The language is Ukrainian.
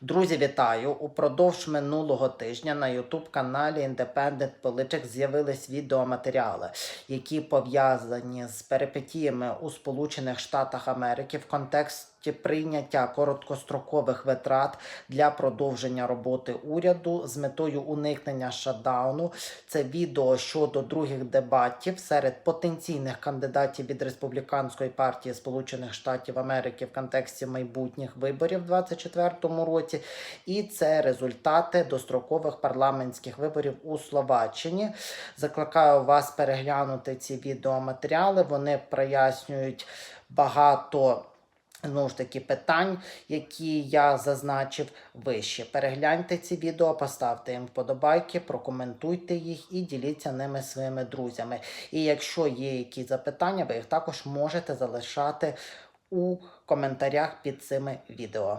Друзі, вітаю! Упродовж минулого тижня на ютуб-каналі Independent Politics з'явились відеоматеріали, які пов'язані з перипетіями у Сполучених Штатах Америки в контексті прийняття короткострокових витрат для продовження роботи уряду з метою уникнення шатдауну. Це відео щодо других дебатів серед потенційних кандидатів від республіканської партії Сполучених Штатів Америки в контексті майбутніх виборів у 2024 році. І це результати дострокових парламентських виборів у Словаччині. Закликаю вас переглянути ці відеоматеріали. Вони прояснюють багато. Знову ж таки, питань, які я зазначив вище. Перегляньте ці відео, поставте їм вподобайки, прокоментуйте їх і діліться ними своїми друзями. І якщо є якісь запитання, ви їх також можете залишати у коментарях під цими відео.